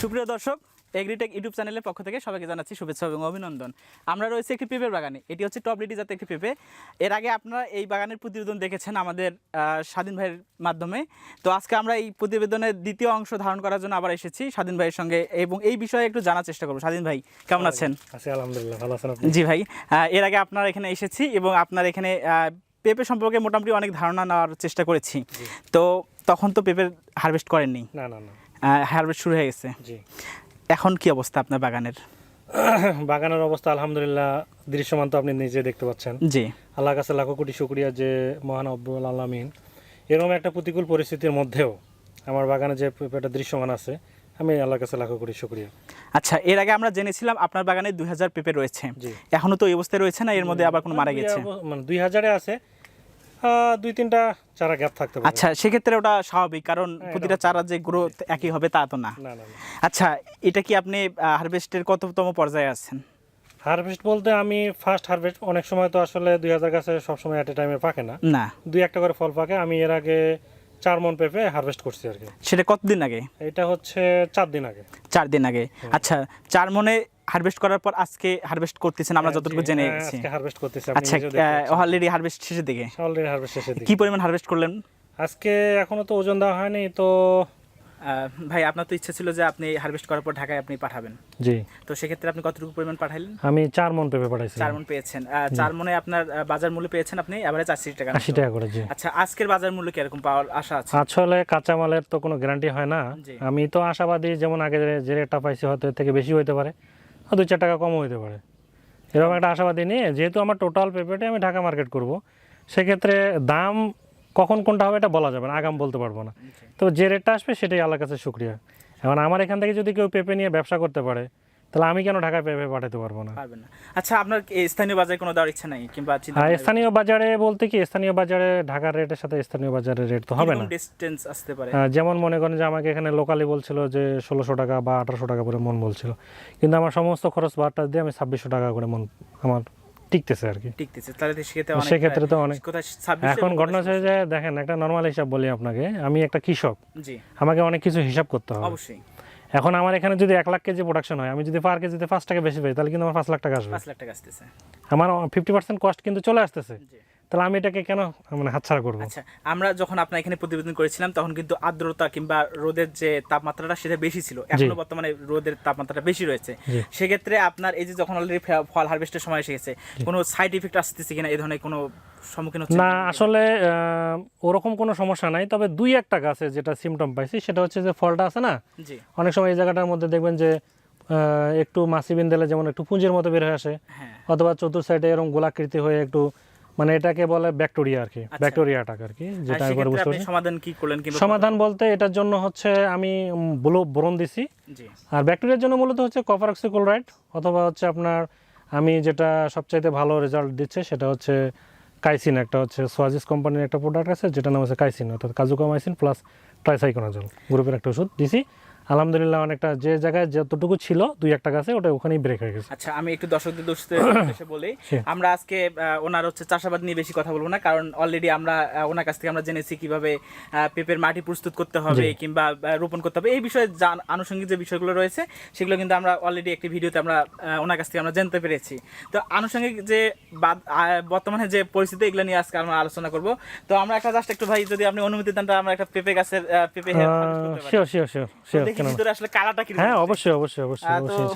সুপ্রিয় দর্শক agritech YouTube চ্যানেলের পক্ষ থেকে সবাইকে জানাচ্ছি শুভেচ্ছা এবং অভিনন্দন। আমরা রয়েছে একটি পেঁপের বাগানে এটি হচ্ছে টপ লিটি জাতের একটি পেঁপে। এর আগে আপনারা এই বাগানের প্রতিবেদন দেখেছেন আমাদের স্বাধীন ভাইয়ের মাধ্যমে। তো আজকে আমরা এই প্রতিবেদনের দ্বিতীয় অংশ ধারণ করার জন্য আবার এসেছি স্বাধীন ভাইয়ের সঙ্গে এবং এই বিষয়ে একটু জানার চেষ্টা করব। স্বাধীন ভাই কেমন আছেন? আলহামদুলিল্লাহ ভালো আছেন জি ভাই এর আগে আপনার এখানে এসেছি এবং আপনার এখানে পেঁপে সম্পর্কে মোটামুটি অনেক ধারণা নেওয়ার চেষ্টা করেছি। তো তখন তো পেঁপের হারভেস্ট করেননি? না না না। হারভেস্ট শুরু হয়ে গেছে। জি। এখন কি অবস্থা আপনার বাগানের? বাগানের অবস্থা আলহামদুলিল্লাহ দৃশ্যমান তো আপনি নিজে দেখতে পাচ্ছেন। জি। আল্লাহর কাছে লাখো কোটি শুক্রিয়া যে মহান আব্বুল আলমিন এরকম একটা প্রতিকূল পরিস্থিতির মধ্যেও আমার বাগানে যে পেঁপেটা দৃশ্যমান আছে আমি আল্লাহর কাছে লাখো কোটি শুক্রিয়া। আচ্ছা এর আগে আমরা জেনেছিলাম আপনার বাগানে দুই হাজার পেঁপে রয়েছে। এখনও তো এই অবস্থায় রয়েছে না? এর মধ্যে আবার কোনো মারা গেছে? দুই- মানে দুই হাজারে আছে দুই তিনটা চারা গ্যাপ থাকতে পারে। আচ্ছা সেক্ষেত্রে ওটা স্বাভাবিক কারণ প্রতিটা চারা যে গ্রোথ একই হবে তা তো না। আচ্ছা এটা কি আপনি হারভেস্টের কততম পর্যায়ে আছেন? হারভেস্ট বলতে আমি ফার্স্ট হারভেস্ট অনেক সময় তো আসলে দুই হাজার গাছে সবসময় অ্যাট এ টাইমে পাকে না। না। দুই একটা করে ফল পাকে। আমি এর আগে চার মন পেঁপে হারভেস্ট করছি আর কি। সেটা কতদিন আগে? এটা হচ্ছে চার দিন আগে। চার দিন আগে। আচ্ছা চার মনে হারভেস্ট করার পর আজকে হারভেস্ট করতেছেন আমরা যতটুকু জেনে হ্যাঁ, গেছি। আজকে হারভেস্ট করতেছি আচ্ছা অলরেডি হারভেস্ট শেষের দিকে? অলরেডি হারভেস্ট শেষের দিকে। কি পরিমাণ হারভেস্ট করলেন? আজকে এখনও তো ওজন দেওয়া হয়নি তো ভাই আপনার তো ইচ্ছা ছিল যে আপনি হারভেস্ট করার পর ঢাকায় আপনি পাঠাবেন। জি। তো সেক্ষেত্রে আপনি কতটুকু পরিমাণ পাঠাইলেন? আমি চার মন পেঁপে পাঠাইছি। চার মন পেয়েছেন। চার মনে আপনার বাজার মূল্য পেয়েছেন আপনি এবারে আশি টাকা আশি টাকা করে জি। আচ্ছা আজকের বাজার মূল্য কীরকম পাওয়ার আশা আছে? আসলে কাঁচামালের তো কোনো গ্যারান্টি হয় না। আমি তো আশাবাদী যেমন আগে যে- রেটটা পাইছি হয়তো এর থেকে বেশি হইতে পারে আর দুই চার টাকা কমও হইতে পারে। এরকম একটা আশাবাদী নিয়ে যেহেতু আমার টোটাল পেঁপেটে আমি ঢাকা মার্কেট করব সেক্ষেত্রে দাম কখন কোনটা হবে এটা বলা যাবে না আগাম বলতে পারব না। তো যে রেটটা আসবে সেটাই আল্লাহর কাছে শুক্রিয়া। এখন আমার এখান থেকে যদি কেউ পেঁপে নিয়ে ব্যবসা করতে পারে তাহলে আমি কেন ঢাকায় পেঁপে পাঠাতে পারব না? পারবেন না। আচ্ছা আপনার স্থানীয় বাজারে কোনো দেওয়ার ইচ্ছা নাই কিংবা আর স্থানীয় বাজারে বলতে কি স্থানীয় বাজারে ঢাকার রেটের সাথে স্থানীয় বাজারের রেট তো হবে না। ডিস্টেন্স আসতে পারে। যেমন মনে করেন যে আমাকে এখানে লোকালি বলছিল যে ষোলোশো টাকা বা আঠারোশো টাকা করে মন বলছিল। কিন্তু আমার সমস্ত খরচ বারটা দিয়ে আমি ছাব্বিশশো টাকা করে মন আমার টিকতেছে আর কি। টিকতেছে তাহলে সেক্ষেত্রে অনেক সেক্ষেত্রে তো অনেক। এখন ঘটনা হচ্ছে যে দেখেন একটা নর্মাল হিসাব বলি আপনাকে আমি একটা কৃষক। জি। আমাকে অনেক কিছু হিসাব করতে হবে। অবশ্যই। এখন আমার এখানে যদি এক লাখ কেজি প্রোডাকশন হয় আমি যদি পার কেজিতে পাঁচ টাকা বেশি পাই তাহলে কিন্তু আমার পাঁচ লাখ টাকা আসবে। পাঁচ লাখ টাকা আসতেছে। আমার ফিফটি পার্সেন্ট কস্ট কিন্তু চলে আসতেছে। জি। তাহলে আমি এটাকে কেন মানে হাতছাড়া করব? আচ্ছা আমরা যখন আপনার এখানে প্রতিবেদন করেছিলাম তখন কিন্তু আর্দ্রতা কিংবা রোদের যে তাপমাত্রাটা সেটা বেশি ছিল। এখনও বর্তমানে রোদের তাপমাত্রাটা বেশি রয়েছে। সেক্ষেত্রে আপনার এই যে যখন অলরেডি ফল হারভেস্টের সময় এসে গেছে কোনো সাইড ইফেক্ট আসতেছে কিনা? এই ধরনের কোনো সম্মুখীন হচ্ছে না আসলে ওরকম কোনো সমস্যা নাই। তবে দুই একটা গাছে যেটা সিমটম পাইছি সেটা হচ্ছে যে ফলটা আছে না? অনেক সময় এই জায়গাটার মধ্যে দেখবেন যে একটু বিন দিলে যেমন একটু পুঁজির মতো বের হয়ে আসে হ্যাঁ। অথবা চতুর সাইডে এরকম গোলাকৃতি হয়ে একটু মানে এটাকে বলে ব্যাকটেরিয়া আর কি ব্যাকটেরিয়া আটাক আর কি যেটা একবার বুঝতে পারছি সমাধান কি করলেন কিংবা সমাধান বলতে এটার জন্য হচ্ছে আমি ব্লো বোরন দিছি। জি। আর ব্যাকটেরিয়ার জন্য মূলত হচ্ছে কপার অক্সিক্লোরাইড অথবা হচ্ছে আপনার আমি যেটা সবচাইতে ভালো রেজাল্ট দিচ্ছে সেটা হচ্ছে কাইসিন একটা হচ্ছে সোয়াজিস কোম্পানির একটা প্রোডাক্ট আছে যেটা নাম হচ্ছে কাইসিন অর্থাৎ কাজুকামাইসিন প্লাস ট্রাইসাইকোনাজল গ্রুপের একটা ওষুধ দিছি। আলহামদুলিল্লাহ অনেকটা যে জায়গায় যতটুকু ছিল দুই একটা গাছে ওটা ওখানেই ব্রেক হয়ে গেছে। আচ্ছা আমি একটু দর্শকদের উদ্দেশ্যে বলি আমরা আজকে ওনার হচ্ছে চাষাবাদ নিয়ে বেশি কথা বলব না কারণ অলরেডি আমরা ওনার কাছ থেকে আমরা জেনেছি কীভাবে পেঁপের মাটি প্রস্তুত করতে হবে কিংবা রোপণ করতে হবে। এই বিষয়ে আনুষঙ্গিক যে বিষয়গুলো রয়েছে সেগুলো কিন্তু আমরা অলরেডি একটি ভিডিওতে আমরা ওনার কাছ থেকে আমরা জানতে পেরেছি। তো আনুষঙ্গিক যে বর্তমানে যে পরিস্থিতি এগুলো নিয়ে আজকে আমরা আলোচনা করব। তো আমরা একটা জাস্ট একটু ভাই যদি আপনি অনুমতি দেন তাহলে আমরা একটা পেঁপে গাছের পেঁপে hair করতে পারি। শিওর শিওর শিওর কেন ভিতরে আসলে কালারটা কি হ্যাঁ অবশ্যই অবশ্যই অবশ্যই অবশ্যই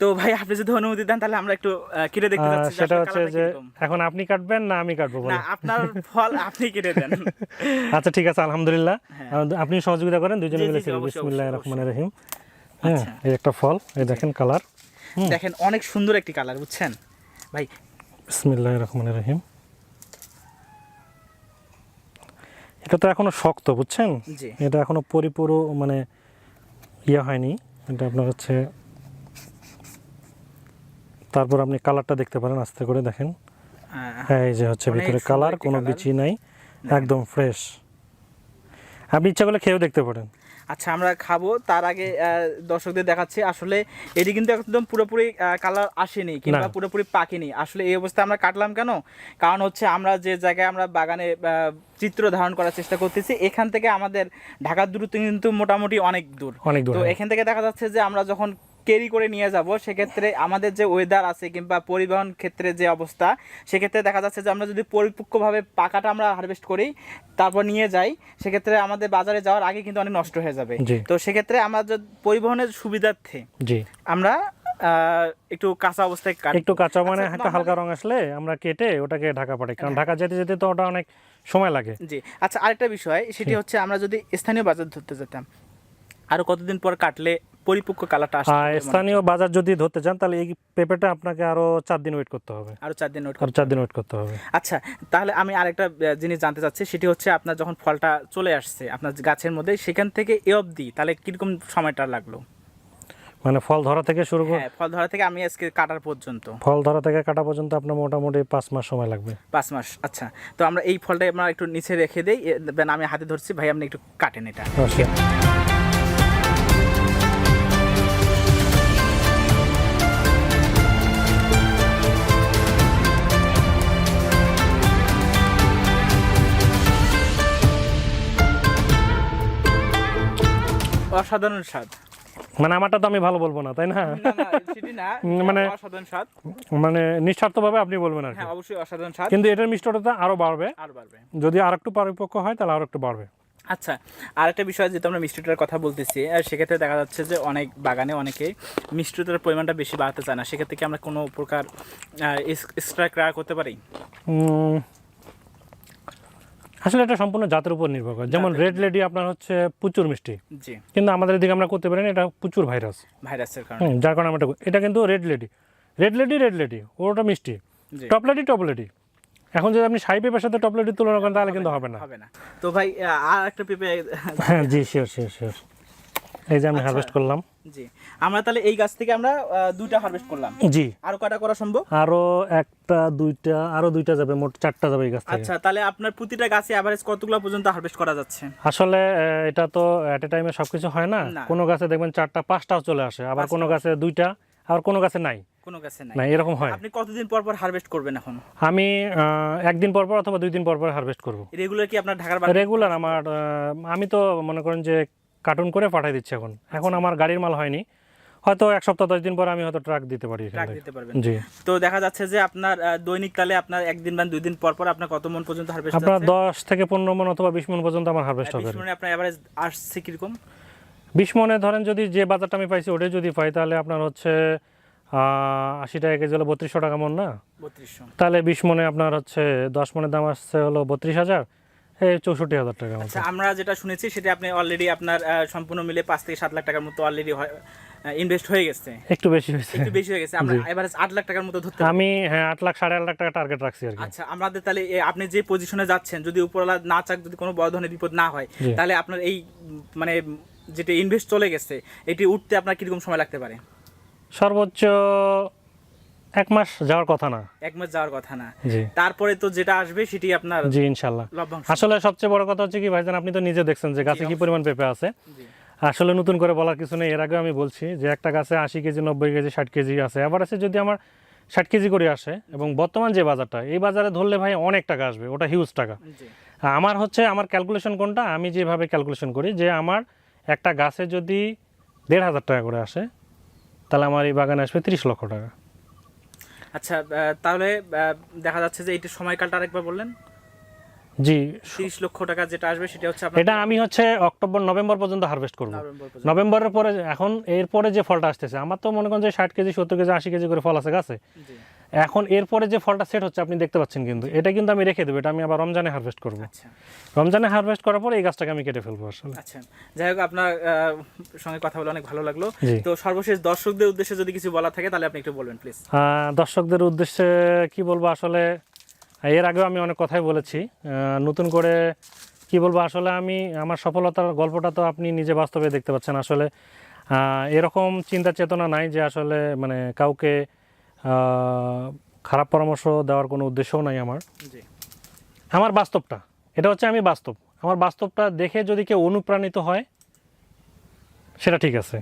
তো ভাই আপনি যদি অনুমতি দেন তাহলে আমরা একটু কেটে দেখতে আহ, চাচ্ছি যে সেটা হচ্ছে যে এখন আপনি কাটবেন না আমি কাটবো না আপনার ফল আপনি কেটে দেন। আচ্ছা ঠিক আছে আলহামদুলিল্লাহ। হ্যাঁ। আপনি সহযোগিতা করেন দুজনে মিলে জি, অবশ্যই, বিসমিল্লাহ রহিম। হ্যাঁ আচ্ছা। এই একটা ফল এই দেখেন কালার দেখেন অনেক সুন্দর একটি কালার বুঝছেন? ভাই বিসমিল্লাহ রহমান রহিম। এটা তো এখনও শক্ত বুঝছেন? এটা এখনও পরিপুরো মানে ইয়ে হয়নি এটা আপনার হচ্ছে তারপর আপনি কালারটা দেখতে পারেন আস্তে করে দেখেন। হ্যাঁ এই যে হচ্ছে ভিতরে কালার কোনো। বিচি নাই একদম ফ্রেশ আপনি ইচ্ছা করলে খেয়েও দেখতে পারেন। আচ্ছা আমরা খাব। তার আগে দর্শকদের দেখাচ্ছি। আসলে এটি কিন্তু একদম পুরোপুরি কালার আসেনি কিংবা পুরোপুরি পাকেনি। আসলে এই অবস্থায় আমরা কাটলাম কেন? কারণ হচ্ছে আমরা যে জায়গায় আমরা বাগানে চিত্র ধারণ করার চেষ্টা করতেছি এখান থেকে আমাদের ঢাকার দূরত্ব কিন্তু মোটামুটি অনেক দূর। অনেক দূর তো হ্যাঁ। এখান থেকে দেখা যাচ্ছে যে আমরা যখন ক্যারি করে নিয়ে যাব সেক্ষেত্রে আমাদের যে ওয়েদার আছে কিংবা পরিবহন ক্ষেত্রে যে অবস্থা সেক্ষেত্রে দেখা যাচ্ছে যে আমরা যদি পরিপক্কভাবে পাকাটা আমরা হারভেস্ট করি তারপর নিয়ে যাই সেক্ষেত্রে আমাদের বাজারে যাওয়ার আগে কিন্তু অনেক নষ্ট হয়ে যাবে। তো সেক্ষেত্রে আমরা যে পরিবহনের সুবিধার্থে জি। আমরা একটু কাঁচা অবস্থায় একটু কাঁচা মানে একটা হালকা রং আসলে আমরা কেটে ওটাকে ঢাকা পাঠাই। কারণ ঢাকা যেতে যেতে তো ওটা অনেক সময় লাগে। জি। আচ্ছা আরেকটা বিষয় সেটি হচ্ছে আমরা যদি স্থানীয় বাজার ধরতে যেতাম আরও কতদিন পর কাটলে পরিপক্ক কালারটা মনে হয়? স্থানীয় বাজার যদি ধরতে চান তাহলে এই পেঁপেটা আপনাকে আরও চার দিন ওয়েট করতে হবে। আরও চার দিন নোট আর চার দিন ওয়েট করতে হবে। আচ্ছা তাহলে আমি আরেকটা জিনিস জানতে চাচ্ছি সেটি হচ্ছে আপনার যখন ফলটা চলে আসছে আপনার গাছের মধ্যে সেখান থেকে এ অবধি তাহলে কীরকম সময়টা লাগল? মানে ফল ধরা থেকে শুরু করে হ্যাঁ ফল ধরা থেকে আমি আজকে কাটার পর্যন্ত। ফল ধরা থেকে কাটা পর্যন্ত আপনার মোটামুটি পাঁচ মাস সময় লাগবে। পাঁচ মাস আচ্ছা। তো আমরা এই ফলটা আমরা একটু নিচে রেখে দেই আমি হাতে ধরছি ভাই আপনি একটু কাটেন এটা। অসাধারণ স্বাদ। মানে আমারটা তো আমি ভালো বলব না তাই না? মানে- অসাধারণ স্বাদ। মানে নিঃস্বার্থভাবে আপনি বলবেন আর কি। হ্যাঁ অবশ্যই অসাধারণ স্বাদ। কিন্তু এটার মিষ্টতা আরও বাড়বে। আর বাড়বে। যদি আর একটু পরিপক্ক হয় তাহলে আর একটু বাড়বে। আচ্ছা আর একটা বিষয় যেহেতু আমরা মিষ্টিটার কথা বলতেছি আর সেক্ষেত্রে দেখা যাচ্ছে যে অনেক বাগানে অনেকে মিষ্টিটার পরিমাণটা বেশি বাড়াতে চায় না। সেক্ষেত্রে কি আমরা কোনো প্রকার এক্সট্রা ক্রার করতে পারি? আসলে এটা সম্পূর্ণ জাতের উপর নির্ভর করে। যেমন রেড লেডি আপনার হচ্ছে প্রচুর মিষ্টি। জি। কিন্তু আমাদের দিকে আমরা করতে পারি না এটা প্রচুর ভাইরাস ভাইরাসের কারণে। যার কারণে আমরা এটা কিন্তু red lady red lady red lady ওটা মিষ্টি। টপ লেডি টপ লেডি এখন যদি আপনি সাই পেঁপের সাথে টপ লেডি তুলনা করেন তাহলে কিন্তু হবে না। হবে না। তো ভাই আর একটা পেঁপে হ্যাঁ জি শিওর শিওর শিওর এই যে আমি আচ্ছা। হারভেস্ট করলাম। জি। আমরা তাহলে এই গাছ থেকে আমরা দুইটা হারভেস্ট করলাম। জি। আরও কটা করা সম্ভব? আরও একটা দুইটা আরও দুইটা যাবে মোট চারটা যাবে এই গাছ থেকে। আচ্ছা তাহলে আপনার প্রতিটা গাছে অ্যাভারেজ কতগুলো পর্যন্ত হারভেস্ট করা যাচ্ছে? আসলে এটা তো এট এ টাইমে সবকিছু হয় না। কোনো গাছে দেখবেন চারটা পাঁচটাও চলে আসে। আবার কোনো গাছে দুইটা আবার কোনো গাছে নাই। কোনো গাছে নাই। এরকম হয়। আপনি কতদিন পর পর হারভেস্ট করবেন এখন? আমি একদিন পর পর অথবা দুই দিন পর পর হারভেস্ট করব। রেগুলার কি আপনার ঢাকার রেগুলার আমার আমি তো মনে করেন যে কার্টুন করে পাঠাই দিচ্ছি এখন। এখন আমার গাড়ির মাল হয়নি। হয়তো এক সপ্তাহ দশ দিন পরে আমি হয়তো ট্রাক দিতে পারি ট্রাক দিতে পারবেন। জি। তো দেখা যাচ্ছে যে আপনার দৈনিক তালে আপনার একদিন বা দুই দিন পর পর আপনার কত মন পর্যন্ত হারভেস্ট আপনার দশ থেকে পনেরো মন অথবা বিশ মন পর্যন্ত আমার হারভেস্ট হবে বিশ মনে আপনার এভারেজ আসছে কীরকম? বিশ মনে ধরেন যদি যে বাজারটা আমি পাইছি ওটাই যদি পাই তাহলে আপনার হচ্ছে আশি টাকা কেজি হলো বত্রিশশো টাকা মন না? বত্রিশশো। তাহলে বিশ মনে আপনার হচ্ছে দশ মনের দাম আসছে হলো বত্রিশ হাজার। চৌষট্টি হাজার টাকা আচ্ছা আমরা যেটা শুনেছি সেটা আপনি অলরেডি আপনার সম্পূর্ণ মিলে পাঁচ থেকে সাত লাখ টাকার মতো অলরেডি ইনভেস্ট হয়ে গেছে। একটু বেশি হয়েছে। একটু বেশি হয়ে গেছে। আমরা এভারেজ আট লাখ টাকার মতো ধরতে আমি হ্যাঁ আট লাখ সাড়ে আট লাখ টাকা টার্গেট রাখছি আর আচ্ছা আমাদের তাহলে আপনি যে পজিশনে যাচ্ছেন যদি উপরওয়ালা না চাক যদি কোনো বড় ধরনের বিপদ না হয় তাহলে আপনার এই মানে যেটা ইনভেস্ট চলে গেছে এটি উঠতে আপনার কীরকম সময় লাগতে পারে? সর্বোচ্চ এক মাস যাওয়ার কথা না। এক মাস যাওয়ার কথা না। জি। তারপরে তো যেটা আসবে সেটি আপনার জি ইনশাল্লাহ। আসলে সবচেয়ে বড় কথা হচ্ছে কি ভাইজান আপনি তো নিজে দেখছেন যে গাছে কি পরিমাণ পেঁপে আছে। আসলে নতুন করে বলার কিছু নেই এর আগে আমি বলছি যে একটা গাছে আশি কেজি নব্বই কেজি ষাট কেজি আছে। এবার আছে যদি আমার ষাট কেজি করে আসে এবং বর্তমান যে বাজারটা এই বাজারে ধরলে ভাই অনেক টাকা আসবে ওটা হিউজ টাকা। আমার হচ্ছে আমার ক্যালকুলেশন কোনটা আমি যেভাবে ক্যালকুলেশন করি যে আমার একটা গাছে যদি দেড় হাজার টাকা করে আসে তাহলে আমার এই বাগানে আসবে তিরিশ লক্ষ টাকা। আচ্ছা তাহলে দেখা যাচ্ছে যে এইটা সময়কালটা আরেকবার বললেন? জি। তিরিশ লক্ষ টাকা যেটা আসবে সেটা হচ্ছে আপনার এটা আমি হচ্ছে অক্টোবর নভেম্বর পর্যন্ত হারভেস্ট করব। নভেম্বরের পরে এখন এরপরে যে ফলটা আসতেছে আমার তো মনে করেন যে ষাট কেজি সত্তর কেজি আশি কেজি করে ফল আছে গাছে। জি। এখন এরপরে যে ফলটা সেট হচ্ছে আপনি দেখতে পাচ্ছেন কিন্তু। এটা কিন্তু আমি রেখে দেবো এটা আমি আবার রমজানে হারভেস্ট করব। আচ্ছা। রমজানে হারভেস্ট করার পরে এই গাছটাকে আমি কেটে ফেলব আসলে। আচ্ছা। যাই হোক আপনার সঙ্গে কথা বলে অনেক ভালো লাগল। তো সর্বশেষ দর্শকদের উদ্দেশ্যে যদি কিছু বলা থাকে তাহলে আপনি একটু বলবেন প্লিজ দর্শকদের উদ্দেশ্যে কি বলব আসলে এর আগেও আমি অনেক কথাই বলেছি। নতুন করে কি বলব আসলে আমি আমার সফলতার গল্পটা তো আপনি নিজে বাস্তবে দেখতে পাচ্ছেন। আসলে এরকম চিন্তা চেতনা নাই যে আসলে মানে কাউকে খারাপ পরামর্শ দেওয়ার কোনো উদ্দেশ্যও নাই আমার। আমার বাস্তবটা এটা হচ্ছে আমি বাস্তব। আমার বাস্তবটা দেখে যদি কেউ অনুপ্রাণিত হয় সেটা ঠিক আছে।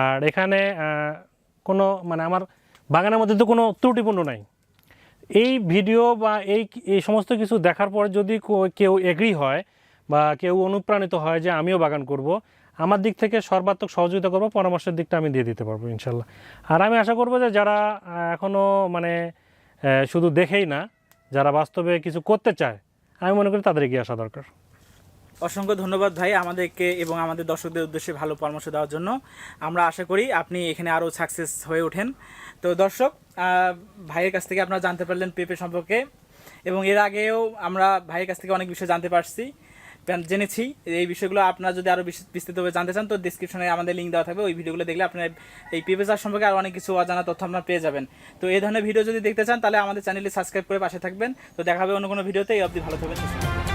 আর এখানে কোনো মানে আমার বাগানের মধ্যে তো কোনো ত্রুটিপূর্ণ নাই। এই ভিডিও বা এই এই সমস্ত কিছু দেখার পর যদি কেউ এগ্রি হয় বা কেউ অনুপ্রাণিত হয় যে আমিও বাগান করব আমার দিক থেকে সর্বাত্মক সহযোগিতা করব, পরামর্শের দিকটা আমি দিয়ে দিতে পারব, ইনশাল্লাহ। আর আমি আশা করব যে যারা এখনও মানে শুধু দেখেই না, যারা বাস্তবে কিছু করতে চায়, আমি মনে করি তাদের এগিয়ে আসা দরকার। অসংখ্য ধন্যবাদ ভাই আমাদেরকে এবং আমাদের দর্শকদের উদ্দেশ্যে ভালো পরামর্শ দেওয়ার জন্য। আমরা আশা করি আপনি এখানে আরও সাকসেস হয়ে ওঠেন। তো দর্শক ভাইয়ের কাছ থেকে আপনারা জানতে পারলেন পেঁপে সম্পর্কে এবং এর আগেও আমরা ভাইয়ের কাছ থেকে অনেক বিষয় জানতে পারছি। জেনেছি। এই বিষয়গুলো আপনারা যদি আরও বিস্তৃতভাবে জানতে চান, তো ডিসক্রিপশনে আমাদের লিঙ্ক দেওয়া থাকবে। ওই ভিডিওগুলো দেখলে আপনার এই পেঁপে চাষ সম্পর্কে আরও অনেক কিছু অজানা তথ্য আপনারা পেয়ে যাবেন। তো এই ধরনের ভিডিও যদি দেখতে চান, তাহলে আমাদের চ্যানেলটি সাবস্ক্রাইব করে পাশে থাকবেন। তো দেখা হবে অন্য কোনো ভিডিওতে এই অবধি ভালো থাকবেন।